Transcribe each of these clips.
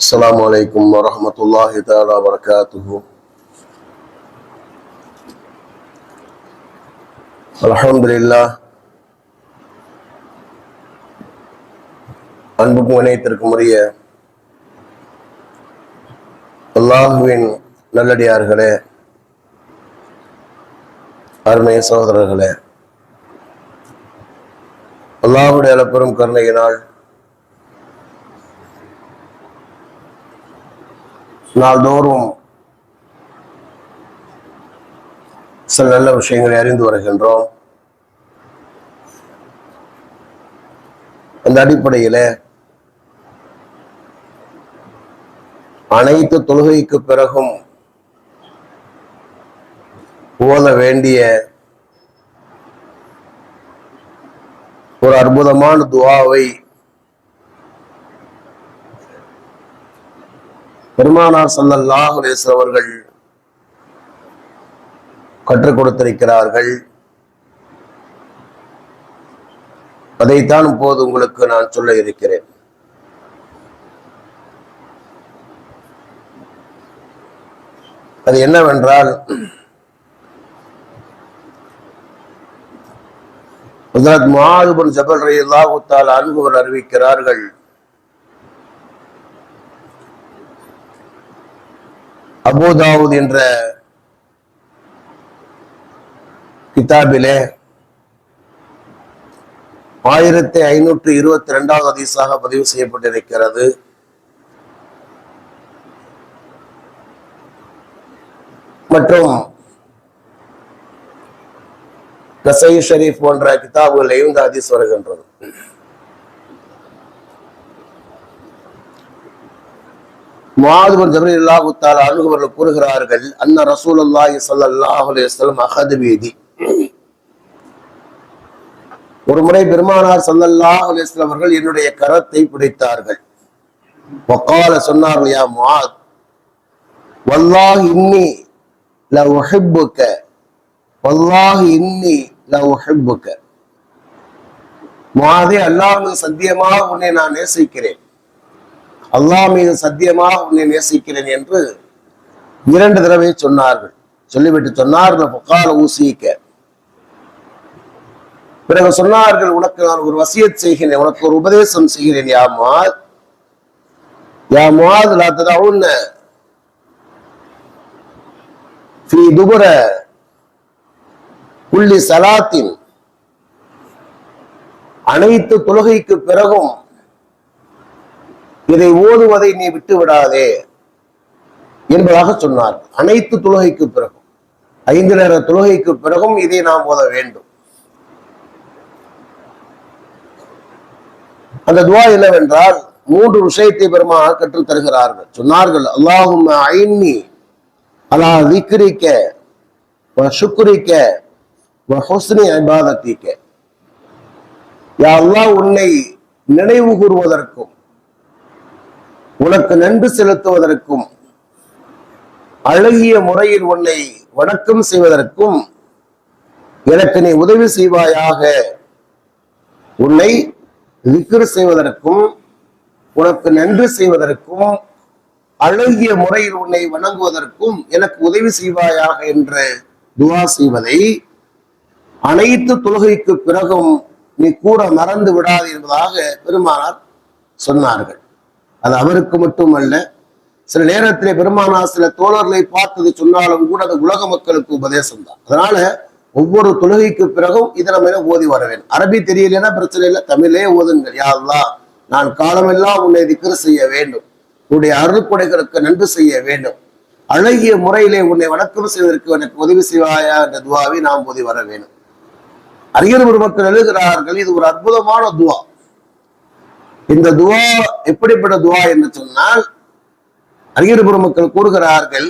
السلام عليكم ورحمة الله تعالى وبركاته الحمد لله அன்புக்கும் இணையத்திற்கும் உரிய அல்லாஹுவின் நல்லடியார்களே அருமை சகோதரர்களே அல்லாஹுடைய அளப்பெரும் கருணையினால் நாள்தோறும் சில நல்ல விஷயங்களை அறிந்து வருகின்றோம். அந்த அடிப்படையில் அனைத்து தொழுகைக்கு பிறகும் ஓத வேண்டிய ஒரு அற்புதமான துவாவை பெருமானார் சல்லல்லாஹ் அவர்கள் கற்றுக் கொடுத்திருக்கிறார்கள். அதைத்தான் இப்போது உங்களுக்கு நான் சொல்ல இருக்கிறேன். அது என்னவென்றால் ஹஜரத் ஜபல் ரயில் தஆலா அன்ஹு அறிவிக்கிறார்கள். அபுதாவுத் என்ற கிதாபிலே ஆயிரத்தி ஐநூற்றி இருபத்தி ரெண்டாவது அதிசாக பதிவு செய்யப்பட்டிருக்கிறது. மற்றும் நசை ஷரீஃப் போன்ற கிதாபுகளையும் இந்த ஹதீஸ் வருகின்றது. முஆதுபின் ஜபரி இல்லாஹுத்தால் அணுகுவர்கள் கூறுகிறார்கள் அன்ன ரசூலுல்லாஹி அல்லாஹ் அலைஹி வஸல்லம் அஹது ஒரு முறை பெருமானார் சல்லல்லாஹ் அலைஹி அவர்கள் என்னுடைய கரத்தை பிடித்தார்கள். வகால சொன்னார்கள் யா மாத் வல்லாஹ் இன்னி ல உஹிப்புக்க வல்லாஹ் இன்னி ல உஹிப்புக்க. மாதே அல்லாஹ் சத்தியமாக உன்னை நான் நேசிக்கிறேன். அல்லாஹ் மீது சத்தியமாக உன்னை நேசிக்கிறேன் என்று இரண்டு தடவை சொன்னார்கள். சொல்லிவிட்டு சொன்னார்கள் பொக்கால ஊசிக்க பிறகு சொன்னார்கள் உனக்கு நான் ஒரு வசியத் செய்கிறேன் உனக்கு ஒரு உபதேசம் செய்கிறேன் யா யாமா யா மாத் லா ததவுன்ன. சலாத்தின். அனைத்து தொழுகைக்கு பிறகும் இதை ஓதுவதை நீ விட்டு விடாதே என்பதாக சொன்னார். அனைத்து தொழுகைக்கு பிறகும் ஐந்து நேர தொழுகைக்கு பிறகும் இதை நாம் ஓத வேண்டும். அந்த துவா என்னவென்றால் மூன்று விஷயத்தை பெருமாள் கற்றுத் தருகிறார்கள். சொன்னார்கள் அல்லாஹும் ஐன்னி அலா திக்ரிக்க சுக்ரிக்க ஹொஸ்னி ஹுஸ்னி யா அல்லாஹ் உன்னை நினைவு கூறுவதற்கும் உனக்கு நன்றி செலுத்துவதற்கும் அழகிய முறையில் உன்னை வணக்கம் செய்வதற்கும் எனக்கு நீ உதவி செய்வாயாக. உன்னை விக்கிர செய்வதற்கும் உனக்கு நன்றி செய்வதற்கும் அழகிய முறையில் உன்னை வணங்குவதற்கும் எனக்கு உதவி செய்வாயாக என்ற துவா செய்வதை அனைத்து தொழுகைக்கு பிறகும் நீ கூற மறந்து விடாது என்பதாக பெருமானார் சொன்னார்கள். அது அவருக்கு மட்டுமல்ல சில நேரத்திலே பெருமானா சில தோழர்களை பார்த்தது சொன்னாலும் கூட அது உலக மக்களுக்கு உபதேசம் தான் அதனால ஒவ்வொரு தொழுகைக்கு பிறகும் இதை நம்ம ஓதி வர வேண்டும். அரபி தெரியலன்னா பிரச்சனை இல்லை தமிழே ஓதுங்கள் யாருலாம் நான் காலமெல்லாம் உன்னை திக்ரு செய்ய வேண்டும். உன்னுடைய அருள்கொடைகளுக்கு நன்றி செய்ய வேண்டும். அழகிய முறையிலே உன்னை வணக்கம் செய்வதற்கு எனக்கு உதவி செய்வாயா என்ற துவாவை நாம் ஓதி வர வேண்டும். அறிஞர் பெருமக்கள் எழுகிறார்கள் இது ஒரு அற்புதமான துவா. இந்த துவா எப்படிப்பட்ட துவா என்று சொன்னால் அறிஞர் மக்கள் கூறுகிறார்கள்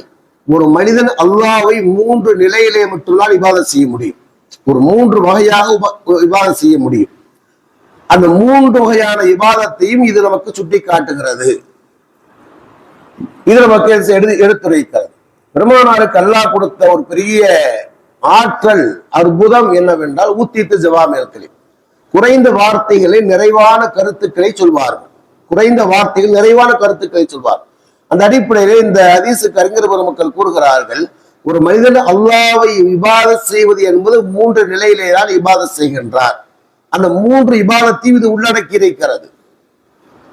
ஒரு மனிதன் அல்லாவை மூன்று நிலையிலே மட்டும்தான் விவாதம் செய்ய முடியும். ஒரு மூன்று வகையாக விவாதம் செய்ய முடியும். அந்த மூன்று வகையான விவாதத்தையும் இது நமக்கு சுட்டி காட்டுகிறது இது நமக்கு எடுத்து எடுத்துரைக்கிறது. பெருமானாருக்கு அல்லாஹ் கொடுத்த ஒரு பெரிய ஆற்றல் அற்புதம் என்னவென்றால் ஊத்தித்து ஜவாமியத்திலே குறைந்த வார்த்தைகளை நிறைவான கருத்துக்களை சொல்வார்கள். குறைந்த வார்த்தைகள் நிறைவான கருத்துக்களை சொல்வார். அந்த அடிப்படையில் இந்த அதிசு கருங்கர் பெருமக்கள் கூறுகிறார்கள் ஒரு மனிதன் அல்லாவை விவாதம் செய்வது என்பது மூன்று நிலையிலே தான் இபாதம் செய்கின்றார். அந்த மூன்று இபாதத்தையும் இது உள்ளடக்கி இருக்கிறது.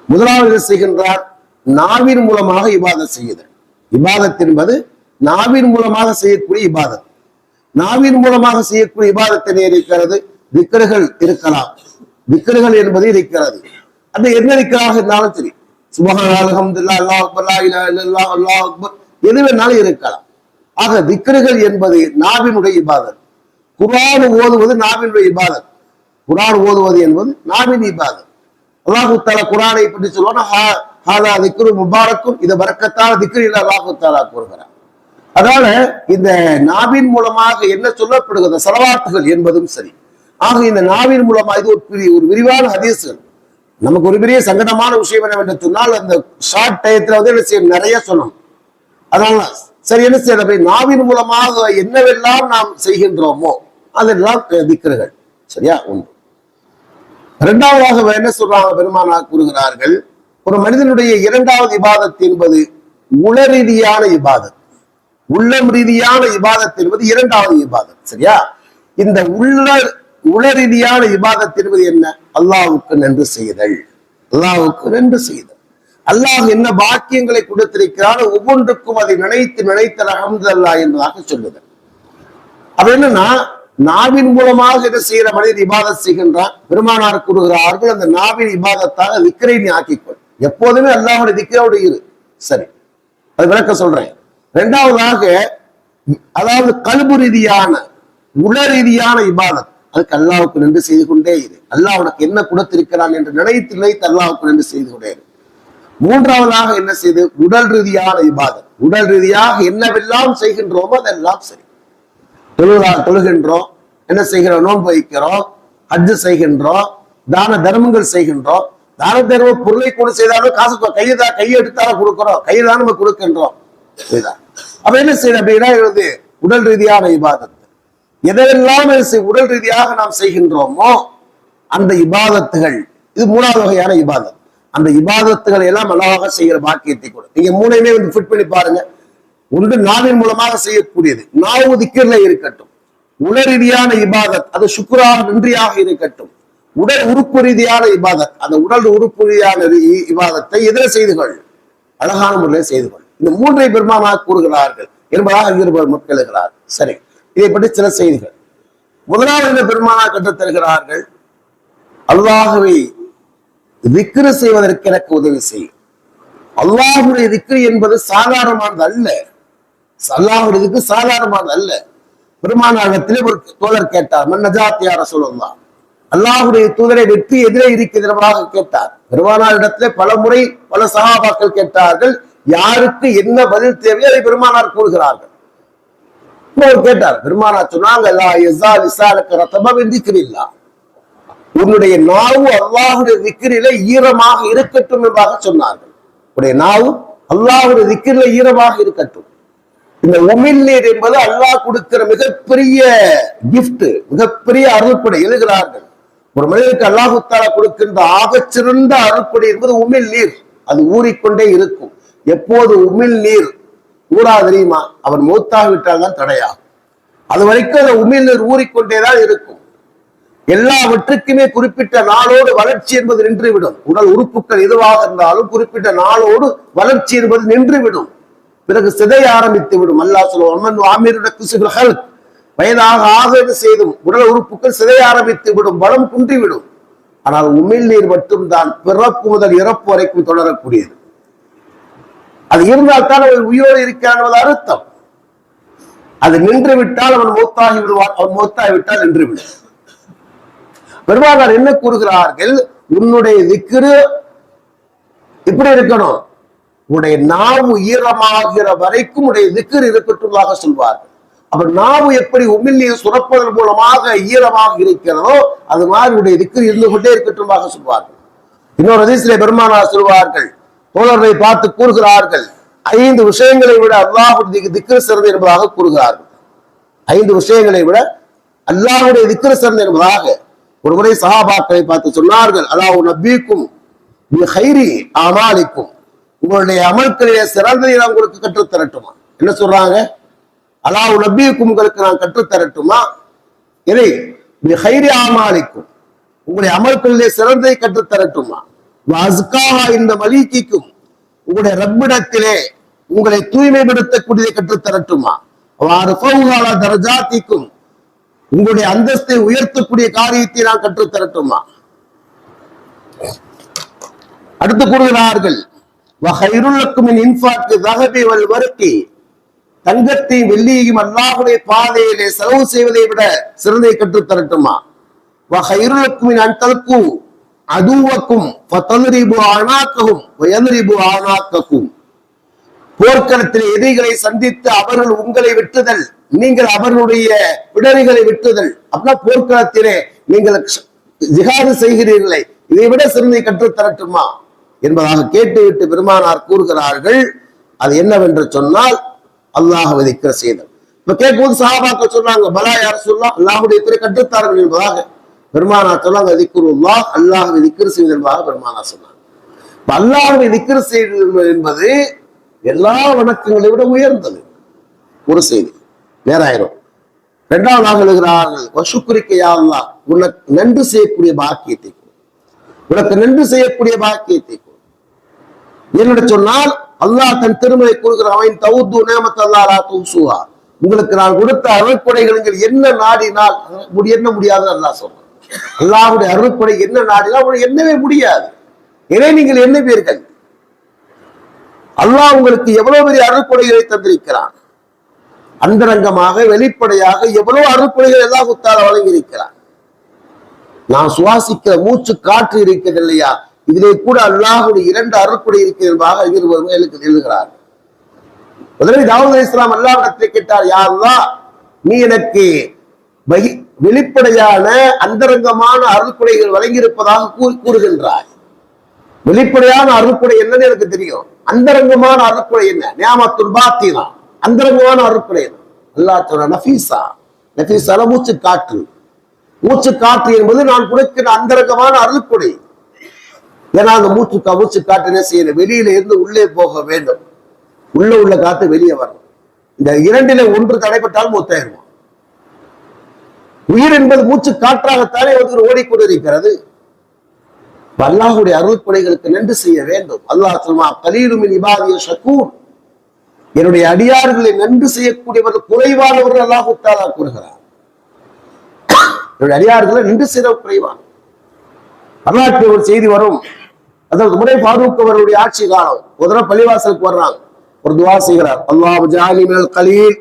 முதலாவது செய்கின்றார்? நாவின் மூலமாக இபாதத் செய்யுதல். இபாதத் என்பது நாவின் மூலமாக செய்யக்கூடிய இபாதத். நாவின் மூலமாக செய்யக்கூடிய இபாதத்தினை இருக்கிறது? விக்கர்கள் இருக்கலாம். விக்கர்கள் என்பது இருக்கிறது. அது என்ன விக்கராக இருந்தாலும் சரி. சுபஹான் அல்ஹம்துலில்லாஹ் அல்லாஹ் அக்பர் லா அல்லாஹ் அக்பர் எது வேணாலும் இருக்கலாம். ஆக விக்கர்கள் என்பது நாவினுடைய இபாதத். குரான் ஓதுவது நாவினுடைய இபாதத். குரான் ஓதுவது என்பது நாவின் இபாதத். அல்லாஹு தாலா குரானை பற்றி சொல்லுவானா ஹா- திக்ரு முபாரக்கும் இது வரக்கத்தான திக்ரு இல்ல அல்லாஹு தாலா கூறுகிறார். அதனால இந்த நாவின் மூலமாக என்ன சொல்லப்படுகிறது செலவார்த்துகள் என்பதும் சரி. ஆக இந்த நாவின் மூலமா இது ஒரு பெரிய ஒரு விரிவான ஹதீஸ்கள் நமக்கு ஒரு பெரிய சங்கடமான விஷயம் என்னவென்று சொன்னால் அந்த ஷார்ட் டயத்துல வந்து என்ன செய்யணும் நிறைய சொன்னோம். அதனால சரி என்ன செய்யறது? நாவின் மூலமாக என்னவெல்லாம் நாம் செய்கின்றோமோ அதெல்லாம் திக்கர்கள். சரியா? ஒன்று இரண்டாவதாக என்ன சொல்றாங்க? பெருமானா கூறுகிறார்கள் ஒரு மனிதனுடைய இரண்டாவது இபாதத் என்பது உள ரீதியான இபாதத். உள்ளம் ரீதியான இபாதத் என்பது இரண்டாவது இபாதத். சரியா? இந்த உள்ள உளரீதியான இபாதத் என்பது என்ன? அல்லாவுக்கு நன்றி செய்தல். அல்லாவுக்கு நன்றி செய்தல். அல்லாஹ் என்ன பாக்கியங்களை கொடுத்திருக்கிறான் ஒவ்வொன்றுக்கும் அதை நினைத்து நினைத்தல் அகமது அல்லாஹ் என்பதாக சொல்லுதல். அது என்னன்னா நாவின் மூலமாக என்ன செய்யற மனிதன் இபாதத் செய்கின்றான். பெருமானார் கூறுகிறார்கள் அந்த நாவின் இபாதத்தாக விக்கிரை நீ ஆக்கிக்கொள். எப்போதுமே அல்லாஹுடைய விக்கிரோடு இரு. சரி அது விளக்க சொல்றேன். இரண்டாவதாக அதாவது கல்பு ரீதியான உள ரீதியான இபாதத். அதுக்கு அல்லாவுக்கு நன்றி செய்து கொண்டே இரு. அல்லாஹ் உனக்கு என்ன கொடுத்திருக்கிறான் என்று நினைத்து நினைத்து அல்லாவுக்கு நன்றி செய்து கொண்டே இரு. மூன்றாவதாக என்ன செய்து? உடல் ரீதியான இபாதம் உடல் ரீதியாக என்னவெல்லாம் செய்கின்றோமோ அதெல்லாம் சரி. தொழுகிறா தொழுகின்றோம் என்ன செய்கிறோம்? நோன்பு வைக்கிறோம் ஹஜ்ஜு செய்கின்றோம் தான தர்மங்கள் செய்கின்றோம். தான தர்ம பொருளை கொண்டு செய்தாலும் காசு கையை தான் கையை எடுத்தாலும் கையை தான் நம்ம கொடுக்கின்றோம். அப்ப என்ன செய்யணும் அப்படின்னா உடல் ரீதியான இபாதத். எதையெல்லாம் செய்- உடல் ரீதியாக நாம் செய்கின்றோமோ அந்த இபாதத்துகள் இது மூணாவது வகையான இபாதத் அந்த இபாதத்துகளை எல்லாம் அழகாக செய்கிற பாக்கியத்தை கொடு. நீங்க மூணையுமே வந்து ஃபிட் பண்ணி பாருங்க. ஒன்று நாவின் மூலமாக செய்யக்கூடியது. நாவு திக்கிர்ல இருக்கட்டும். உல ரீதியான இபாதத் அது சுக்குராக நன்றியாக இருக்கட்டும். உடல் உறுப்பு ரீதியான இபாதத் அந்த உடல் உறுப்பு ரீதியான இபாதத்தை எதிர செய்து கொள். அழகான முறையில் செய்து கொள். இந்த மூன்றை பெருமானாக கூறுகிறார்கள். என்பதாக இருவர் மக்களுகிறார் சரி. இதை பற்றி சில செய்திகள். முதலாவது பெருமானா பெருமானாக கற்றுத் தருகிறார்கள் அல்லாஹுவை விக்கிர செய்வதற்கு எனக்கு உதவி செய். அல்லாஹுடைய விக்கிரி என்பது சாதாரணமானது அல்ல. அல்லாஹுடையதுக்கு சாதாரணமானது அல்ல. பெருமானாகத்திலே ஒரு தோழர் கேட்டார் மன்னஜாத் யார சொல்லலாம் அல்லாஹுடைய தூதரை வெற்றி எதிரே இருக்கிறதாக கேட்டார். பெருமானாரிடத்திலே பல முறை பல சகாபாக்கள் கேட்டார்கள் யாருக்கு என்ன பதில் தேவையோ அதை பெருமானார் கூறுகிறார்கள். அவர் கேட்டார். பெருமானா சொன்னாங்க லா யஸா உன்னுடைய நாவு அல்லாஹுடைய திக்கிரில ஈரமாக இருக்கட்டும் என்பதாக சொன்னார்கள். உடைய நாவு அல்லாஹுடைய திக்கிரில ஈரமாக இருக்கட்டும். இந்த உமிழ்நீர் என்பது அல்லாஹ் கொடுக்கிற மிகப்பெரிய கிஃப்ட் மிகப்பெரிய அருள்படை எழுகிறார்கள் ஒரு மனிதனுக்கு அல்லாஹு தாலா கொடுக்கின்ற ஆகச்சிறந்த அருள்படை என்பது உமிழ் நீர். அது ஊறிக்கொண்டே இருக்கும். எப்போது உமிழ் நீர் ஊறா தெரியுமா? அவன் மூத்தாகிவிட்டால் தான் தடையாகும். அது வரைக்கும் அந்த உமிழ்நீர் ஊறிக்கொண்டேதான் இருக்கும். எல்லாவற்றுக்குமே குறிப்பிட்ட நாளோடு வளர்ச்சி என்பது நின்றுவிடும். உடல் உறுப்புகள் எதுவாக இருந்தாலும் குறிப்பிட்ட நாளோடு வளர்ச்சி என்பது நின்றுவிடும். பிறகு சிதைய ஆரம்பித்து விடும் அல்லா சொல்லுவான் ஆமீருடைய குசுகள் வயதாக ஆக செய்தும் உடல் உறுப்புகள் சிதைய ஆரம்பித்து விடும் பலம் குன்றிவிடும். ஆனால் உமிழ்நீர் மட்டும்தான் பிறப்பு முதல் இறப்பு வரைக்கும் தொடரக்கூடியது. அது இருந்தால் தான் அவன் உயிரோடு இருக்கிறான் என்பது அர்த்தம். அது நின்று விட்டால் அவன் மூத்தாகி விடுவான் அவன் மூத்தாகி விட்டால் நின்று விடும் பெருமானார் என்ன கூறுகிறார்கள்? உன்னுடைய திக்ரு இப்படி இருக்கணும். உன்னுடைய நாவு ஈரமாகிற வரைக்கும் உடைய திக்ரு இருக்கட்டுமாக சொல்வார்கள் அப்ப நாவு எப்படி உமிழ்நீர் சுரப்பதன் மூலமாக ஈரமாக இருக்கிறதோ அது மாதிரி உடைய திக்கர் இருந்து கொண்டே இருக்கட்டுமாக சொல்வார்கள். இன்னொரு அதிசய பெருமானார் சொல்வார்கள். தோழர்களை பார்த்து கூறுகிறார்கள். ஐந்து விஷயங்களை விட அல்லாஹுடைய திக்ரு சிறந்த என்பதாக கூறுகிறார்கள். ஐந்து விஷயங்களை விட அல்லாஹுடைய திக்ரு சிறந்த என்பதாக ஒரு முறை சஹாபாக்களை பார்த்து சொன்னார்கள். அல்லாஹ் நபிக்கும் ஹைரி அமாலிக்கும். உங்களுடைய அமல்களிலே சிறந்ததை நான் உங்களுக்கு கற்றுத் தரட்டுமா என்ன சொல்றாங்க? அல்லாஹ் நபிக்கும் உங்களுக்கு நான் கற்றுத் தரட்டுமா இதை ஹைரி அமாலிக்கும். உங்களுடைய அமல்களிலே சிறந்ததை கற்றுத் தரட்டுமா அஸ்காஹா இந்த மலிக்கிக்கும் உங்களுடைய ரப்பிடத்திலே உங்களை தூய்மைப்படுத்தக்கூடியதை கற்றுத் தரட்டுமா வாரஃபௌஹாலா தரஜாத்திக்கும் உங்களுடைய அந்தஸ்தை உயர்த்தக்கூடிய காரியத்தை நான் கற்றுத் தரட்டுமா அடுத்து கூறுகிறார்கள் வகைருள்ளக்கும் இன்ஃபாக்கு தகபி வல் வருக்கி தங்கத்தையும் வெள்ளியையும் அல்லாஹுடைய பாதையிலே செலவு செய்வதை விட சிறந்தை கற்றுத் தரட்டுமா அன் அன்தல்கு அதுவக்கும் ஃபதல்ரிபு ஆனாக்கவும் போர்க்களத்தில் எதிரிகளை சந்தித்து அவர்கள் உங்களை வெட்டுதல் நீங்கள் அவர்களுடைய விடரிகளை வெட்டுதல் அப்படின்னா போர்க்களத்திலே நீங்கள் ஜிகாது செய்கிறீர்களே இதை விட சிறந்தை கற்றுத்தரட்டுமா என்பதாக கேட்டுவிட்டு பெருமானார் கூறுகிறார்கள் அது என்னவென்று சொன்னால் அல்லாஹ் விதிக்கிற செய்தல் இப்ப கேட்கும்போது சஹாபாக்கள் சொன்னாங்க பலா யார் சொல்லலாம் அல்லாஹுடைய திரு கற்றுத்தார்கள் என்பதாக பெருமானார் சொன்னாங்க திக்குருல்லா அல்லாஹ் விதிக்கிற செய்தல் என்பதாக பெருமானார் சொன்னாங்க அல்லாஹ் அல்லாஹ்வை செய்வது என்பது எல்லா வணக்கங்களை விட உயர்ந்தது. ஒரு செய்தி. நேராயிரம் இரண்டாவதாக எழுகிறார்கள் வசுக்குரிக்கையா அல்லா உனக்கு நன்றி செய்யக்கூடிய பாக்கியத்தை உனக்கு நன்றி செய்யக்கூடிய பாக்கியத்தை கொடு. என்னென்னு சொன்னால் அல்லாஹ் தன் திருமலை கூறுகிற அவன் தவுத்து அல்லா ரா தூசுவா உங்களுக்கு நான் கொடுத்த அருள்படைகள் என்ன நாடினால் என்ன முடியாதுன்னு அல்லாஹ் சொல்றேன். அல்லாவுடைய அருள்படை என்ன நாடினால் உங்களுக்கு எண்ணவே முடியாது. இதை நீங்கள் எண்ணுவீர்கள். அல்லாஹ் உங்களுக்கு எவ்வளவு பெரிய அருள்கொடைகளை தந்திருக்கிறான்? அந்தரங்கமாக வெளிப்படையாக எவ்வளவு அருள்கொடைகள் எல்லாம் குத்தால வழங்கியிருக்கிறான்? நான் சுவாசிக்கிற மூச்சு காற்று இருக்கிறது இல்லையா? இதிலே கூட அல்லாஹுடைய இரண்டு அருள்கொடை இருக்கிறது என்பதாக அறிஞர் எழுதுகிறார் முதலில் தாவூத் இஸ்லாம் அல்லாஹ்விடத்தில் கேட்டார் யா நீ எனக்கு வெளிப்படையான அந்தரங்கமான அருள்குடைகள் வழங்கியிருப்பதாக கூறி- கூறுகின்றாய். வெளிப்படையான அருள்குடை என்னன்னு எனக்கு தெரியும். அந்தரங்கமான அருள்குடை என்ன? நியாமத்துல் பாத்தினா. அந்தரங்கமான அருள்குடை என்ன? அல்லாஹ் சொல்ற நஃபீசா. நஃபீசால மூச்சு காற்று மூச்சு காற்று என்பது நான் கொடுக்கிற அந்தரங்கமான அருள்குடை ஏன்னா அந்த மூச்சு கா- மூச்சு காற்று என்ன செய்யணும்? வெளியில இருந்து உள்ளே போக வேண்டும். உள்ள உள்ள காத்து வெளியே வரணும். இந்த இரண்டில ஒன்று தடைப்பட்டால் மூத்தாயிருவோம் உயிர் என்பது மூச்சு காற்றாகத்தானே வந்து ஓடிக்கொண்டிருக்கிறது? அல்லாஹுடைய அருள்படைகளுக்கு நன்றி செய்ய வேண்டும். அல்லாஹ் சொல்லுமா கலீலுமின் இபாதிய ஷக்கூர் என்னுடைய அடியார்களை நன்றி செய்யக்கூடியவர்கள் குறைவானவர்கள் அல்லாஹ் தாலா கூறுகிறார். என்னுடைய அடியார்களை நன்றி செய்த குறைவான வரலாற்று ஒரு செய்தி வரும். அதாவது முறை ஃபாரூக் அவருடைய ஆட்சி காலம். ஒரு தடவை பள்ளிவாசலுக்கு வர்றாங்க. ஒரு துவா செய்கிறார். அல்லாஹ் ஜாலிமில் கலீல்.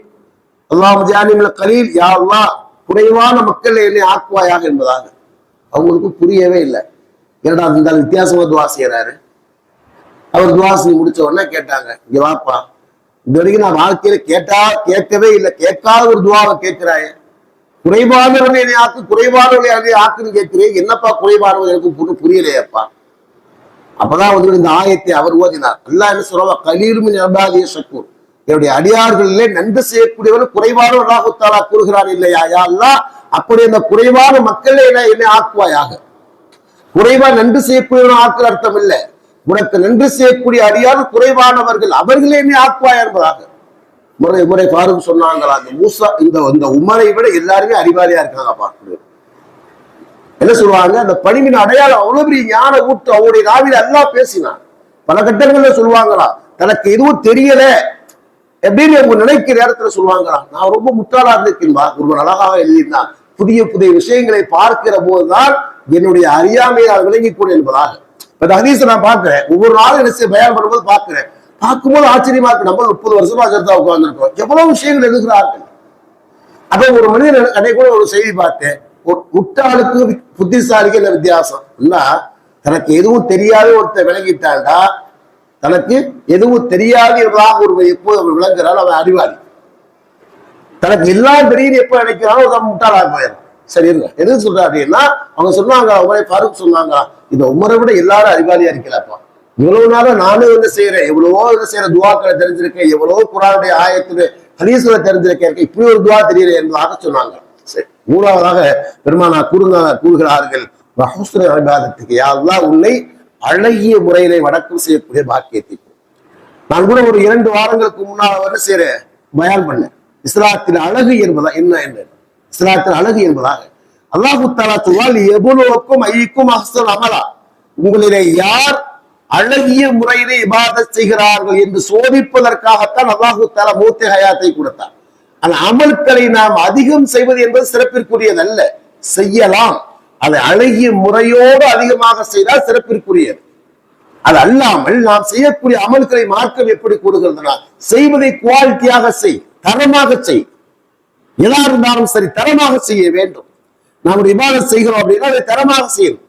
அல்லாஹ் ஜாலிமில் கலீல். யா அல்லாஹ் குறைவான மக்கள் என்னை ஆக்குவாயாக என்பதாக. அவங்களுக்கு புரியவே இல்லை. ஏடா இந்த வித்தியாசமா துவா செய்யறாரு அவர் துவாசி முடிச்ச உடனே கேட்டாங்க இங்க வாப்பா இது வரைக்கும் நான் வாழ்க்கையில கேட்டா கேட்கவே இல்லை. கேட்காத ஒரு துவாவை கேட்கிறாயே. குறைபாடுகளை என்னை ஆக்கு குறைபாடுகளை அதை ஆக்குன்னு கேட்கிறேன். என்னப்பா குறைபாடுகள் எனக்கு பொண்ணு புரியலையேப்பா. அப்பதான் வந்து இந்த ஆயத்தை அவர் ஓதினார். அல்லா என்ன சொல்றவா கலீலும் அபாதிய சக்கூர் என்னுடைய அடியார்களிலே நன்கு செய்யக்கூடியவர்கள் குறைவான ராகுத்தாலா கூறுகிறார் இல்லையா? யா அப்படி அந்த குறைவான மக்களே என்னை என்னை ஆக்குவாயாக? குறைவா நன்றி செய்யக்கூடியவன் ஆக்குற அர்த்தம் இல்லை. உனக்கு நன்றி செய்யக்கூடிய அடியார் குறைவானவர்கள் அவர்களே என்னை ஆக்குவாய் என்பதாக. முறை முறை பாருங்க சொன்னாங்களா? அந்த மூசா இந்த இந்த உமரை விட எல்லாருமே அறிவாளியா இருக்காங்க பார்க்கணும். என்ன சொல்லுவாங்க? அந்த பணிவின் அடையாளம் அவ்வளவு பெரிய ஞான ஊட்டு அவருடைய ராவில எல்லாம் பேசினான். பல கட்டங்கள்ல சொல்லுவாங்களா? தனக்கு எதுவும் தெரியல. எப்படின்னு அவங்க நினைக்கிற நேரத்துல சொல்லுவாங்களா? நான் ரொம்ப முட்டாளா இருந்திருக்கேன்பா. ஒரு அழகாக எழுதியிருந்தான். புதிய புதிய விஷயங்களை பார்க்கிற போதுதான் என்னுடைய அறியாமையை நான் விளங்கிக் என்பதாக. இப்ப ஹதீஸை நான் பார்க்கிறேன். ஒவ்வொரு நாளும் என்ன செய்ய பயன் பண்ணும்போது பார்க்கிறேன். பார்க்கும்போது ஆச்சரியமா இருக்கு. நம்ம முப்பது வருஷமா சேர்த்தா உட்காந்துருக்கோம் எவ்வளவு விஷயங்கள் எழுதுகிறார்கள்? அப்ப ஒரு மனிதன் அன்னை கூட ஒரு செய்தி பார்த்தேன். ஒரு முட்டாளுக்கு புத்திசாலிக்கு என்ன வித்தியாசம்? என்ன? தனக்கு எதுவும் தெரியாத ஒருத்தர் விளங்கிட்டாண்டா தனக்கு எதுவும் தெரியாது என்பதாக ஒரு எப்போது அவன் விளங்குறான் அவன் அறிவாளி. தனக்கு எல்லாம் தெரியுது எப்ப நினைக்கிறானோ அவன் முட்டாளாக போயிடும் சரி இருங்க. எது சொல்ற அப்படின்னா அவங்க சொன்னாங்க உமரை ஃபாரூக் சொன்னாங்க இந்த உமரை விட எல்லாரும் அறிவாளியா இருக்கலப்பா இவ்வளவு நாளும் நானும் என்ன செய்யறேன் எவ்வளவோ என்ன செய்யற துவாக்களை தெரிஞ்சிருக்கேன். எவ்வளவோ குரானுடைய ஆயத்துல ஹதீஸ்ல தெரிஞ்சிருக்கேன். எனக்கு இப்படி ஒரு துவா தெரியல என்பதாக சொன்னாங்க. சரி. மூணாவதாக பெருமானா கூறுங்க கூறுகிறார்கள் வஹுஸ்ன அபிவாதத்துக்கு யா உன்னை அழகிய முறையிலே வணக்கம் செய்யக்கூடிய பாக்கியத்தை நான் கூட ஒரு இரண்டு வாரங்களுக்கு முன்னால் வந்து சேர பயான் பண்ணேன். இஸ்லாத்தின் அழகு என்பதா என்ன என்று. இஸ்லாத்தின் அழகு என்பதாக. அல்லாஹு தாலா சொல்வால் எவ்வளவுக்கும் ஐக்கும் அஹ்சன் அமலா. உங்களிலே யார் அழகிய முறையிலே இபாத செய்கிறார்கள் என்று சோதிப்பதற்காகத்தான் அல்லாஹு தாலா மூத்த ஹயாத்தை கொடுத்தார். அந்த அமல்களை நாம் அதிகம் செய்வது என்பது சிறப்பிற்குரியதல்ல. செய்யலாம். அதை அழகிய முறையோடு அதிகமாக செய்தால் சிறப்பிற்குரியது. அது அல்லாமல் நாம் செய்யக்கூடிய அமல்களை மார்க்கம் எப்படி கூறுகிறதுனா செய்வதை குவாலிட்டியாக செய் தரமாக செய். எதா இருந்தாலும் சரி தரமாக செய்ய வேண்டும். நாம் ஒரு விவாதம் செய்கிறோம் அப்படின்னா அதை தரமாக செய்யணும்.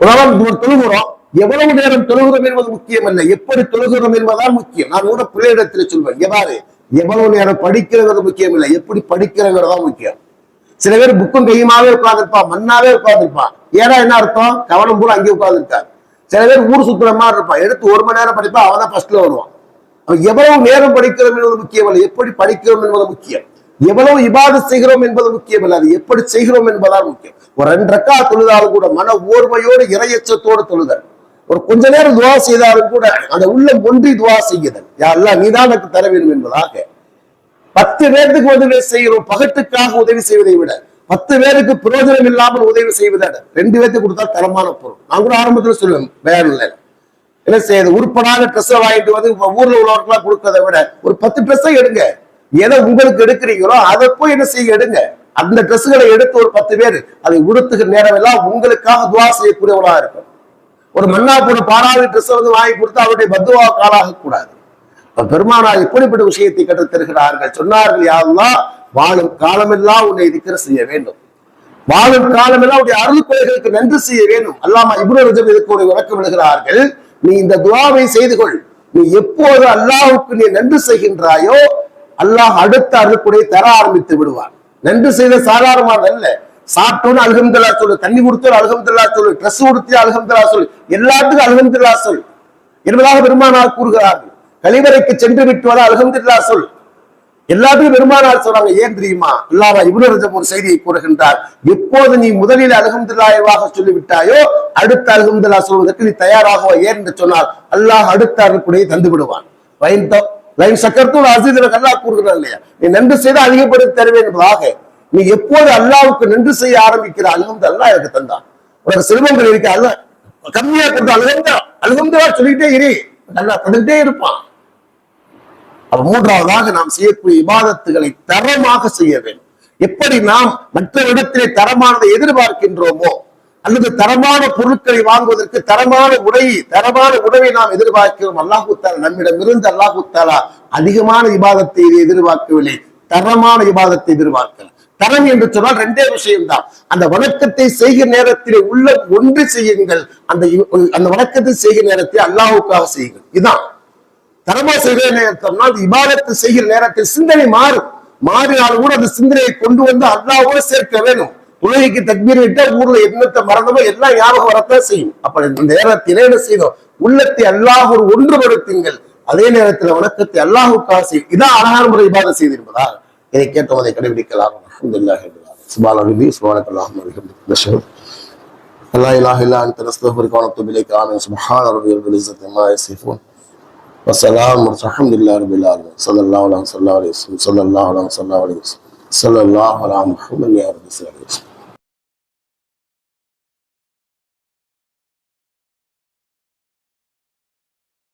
உலகம் ஒரு தொழுகிறோம் எவ்வளவு நேரம் தொழுகிறோம் என்பது முக்கியம் அல்ல எப்படி தொழுகிறோம் என்பதுதான் முக்கியம். நான் கூட பிள்ளையிடத்தில் சொல்வேன் எவ்வாறு? எவ்வளவு நேரம் படிக்கிறது முக்கியம் இல்லை எப்படி படிக்கிறங்கிறதா முக்கியம். சில பேர் புக்கும் கையுமாவே உட்கார்ந்துருப்பான் மண்ணாவே உட்கார்ந்துருப்பான் ஏன்னா என்ன அர்த்தம்? கவனம் பூரா அங்கே உட்காந்துருக்காரு சில பேர் ஊர் சுத்துற மாதிரி இருப்பான் எடுத்து ஒரு மணி நேரம் படிப்பா அவன் தான் ஃபர்ஸ்ட்ல வருவான். அவன் எவ்வளவு நேரம் படிக்கிறோம் என்பது முக்கியம் இல்லை எப்படி படிக்கிறோம் என்பது முக்கியம். எவ்வளவு இபாதத் செய்கிறோம் என்பது முக்கியம் இல்லை அது எப்படி செய்கிறோம் என்பதால் முக்கியம். ஒரு ரெண்டு ரக்கா தொழுதாலும் கூட மன ஓர்மையோடு இறையச்சத்தோடு தொழுதல். ஒரு கொஞ்ச நேரம் துவா செய்தாலும் கூட அந்த உள்ளம் ஒன்றி துவா செய்யுதல். யாரெல்லாம் நீதான் எனக்கு தர வேண்டும் என்பதாக பத்து பேருக்கு உதவி செய்கிறோம். பகட்டுக்காக உதவி செய்வதை விட பத்து பேருக்கு பிரயோஜனம் இல்லாமல் உதவி செய்வதை ரெண்டு பேருக்கு கொடுத்தா தரமான பொருள். நான் கூட ஆரம்பத்துல சொல்லுவேன் வேற என்ன செய்யுது உருப்படாத ட்ரெஸ் வாங்கிட்டு வந்து ஊர்ல உள்ளவர்களா கொடுக்கறதை விட ஒரு பத்து ட்ரெஸ்ஸை எடுங்க. எதை உங்களுக்கு எடுக்கிறீங்களோ அதை போய் என்ன செய்ய எடுங்க. அந்த ட்ரெஸ்ஸுகளை எடுத்து ஒரு பத்து பேர் அதை உடுத்துகிற நேரம் எல்லாம் உங்களுக்காக துவா செய்யக்கூடியவளா இருக்கும். ஒரு மன்னா போன பாராது ட்ரெஸ் வந்து வாங்கி கொடுத்து அவருடைய பத்துவா காலாக கூடாது. பெருமானார் இப்படிப்பட்ட விஷயத்தை கற்றுத்தருகிறார்கள் சொன்னார்கள் யாரெல்லாம் வாழும் காலமெல்லாம் உன்னை இருக்கிற செய்ய வேண்டும். வாழும் காலமெல்லாம் உடைய அருள் கொலைகளுக்கு நன்றி செய்ய வேண்டும். அல்லாமா இப்ரு ரஜப் இதுக்கு ஒரு விளக்கம் விடுகிறார்கள்? நீ இந்த துவாவை செய்து கொள். நீ எப்போது அல்லாஹ்வுக்கு நீ நன்றி செய்கின்றாயோ அல்லாஹ் அடுத்த அருள்குடை தர ஆரம்பித்து விடுவார் நன்றி செய்த சாதாரணமானது அல்ல. சாப்பிட்டோன்னு அல்ஹம்துல்லா சொல்லு தண்ணி கொடுத்தோம் அல்ஹம்துல்லா சொல்லு ட்ரெஸ் கொடுத்து அல்ஹம்துல்லா சொல்லு எல்லாத்துக்கும் அல்ஹம்துல்லா சொல் என்பதாக பெருமானார் கூறுகிறார்கள் கழிவறைக்கு சென்று விட்டு வர அல்ஹம்துல்லா சொல். எல்லாத்தையும் பெருமானார் சொல்றாங்க ஏன் தெரியுமா? அல்லாஹ் இவ்வளவு ரஜம் ஒரு செய்தியை கூறுகின்றார் எப்போது நீ முதலில் அல்ஹம்துல்லாஹ்வாக சொல்லிவிட்டாயோ அடுத்த அல்ஹம்துல்லா சொல்வதற்கு நீ தயாராக ஏன்? என்று சொன்னால் அல்லாஹ் அடுத்த அருள்குடையை தந்து விடுவான். லைன் சக்கரத்தோடு அசீதனுக்கு அல்லாஹ் கூறுகிறார் இல்லையா? நீ நன்றி செய்து அதிகப்படுத்தி தருவேன் என்பதாக நீ எப்போது அல்லாவுக்கு நன்றி செய்ய ஆரம்பிக்கிற? அல்ஹம்து அல்லாஹ் எனக்கு தந்தான். உனக்கு செல்வங்கள் இருக்கு? அல்ல கம்மியா கொடுத்த அல்ஹம்தா அல்ஹம்துல்லா சொல்லிட்டே இரு. நல்லா தந்துட்டே இருப்பான். அப்ப மூன்றாவதாக நாம் செய்யக்கூடிய விவாதத்துகளை தரமாக செய்ய வேண்டும். எப்படி நாம் மற்ற இடத்திலே தரமானதை எதிர்பார்க்கின்றோமோ அல்லது தரமான பொருட்களை வாங்குவதற்கு தரமான உடை தரமான உணவை நாம் எதிர்பார்க்கிறோம் அல்லாஹு தாலா நம்மிடம் இருந்து அல்லாஹு தாலா அதிகமான விவாதத்தை எதிர்பார்க்கவில்லை. தரமான விவாதத்தை எதிர்பார்க்கல. தரம் என்று சொன்னால் ரெண்டே விஷயம்தான். அந்த வணக்கத்தை செய்கிற நேரத்திலே உள்ள ஒன்று செய்யுங்கள். அந்த அந்த வணக்கத்தை செய்கிற நேரத்தை அல்லாஹுக்காக செய்யுங்கள். இதுதான் தரமா செய்கிற நேரத்தம்னா அது இபாதத்து செய்கிற நேரத்தில் சிந்தனை மாறும் மாறினாலும் கூட அந்த சிந்தனையை கொண்டு வந்து அல்லாவோட சேர்க்க வேணும் உலகைக்கு தக்பீர் விட்டா ஊர்ல என்னத்தை மறந்தமோ எல்லாம் ஞாபகம் வரத்தான் செய்யும் அப்ப இந்த நேரத்தில் என்ன செய்யணும் உள்ளத்தை அல்லாஹ் ஒரு ஒன்றுபடுத்துங்கள் அதே நேரத்தில் வணக்கத்தை அல்லாஹுக்காக செய்யும் இதான் அழகான முறை இபாதம் செய்திருப்பதா இதை கேட்டோம் அதை கடைபிடிக்கலாம் அல்ஹம்துலில்லாஹி ரப்பில் ஆலமீன். சுப்ஹான ரப்பி சுப்ஹானக அல்லாஹும்ம வபிஹம்திக நஷ்ஹது أن لا إله إلا أنت نستغفرك ونتوب إليك آمين سبحان ربي رب العزة عما يصفون وسلام الحمد لله رب العالمين. صلى الله عليه وسلم. صلى الله عليه وسلم صلى الله عليه وسلم. صلى الله على محمد يا رب العالمين.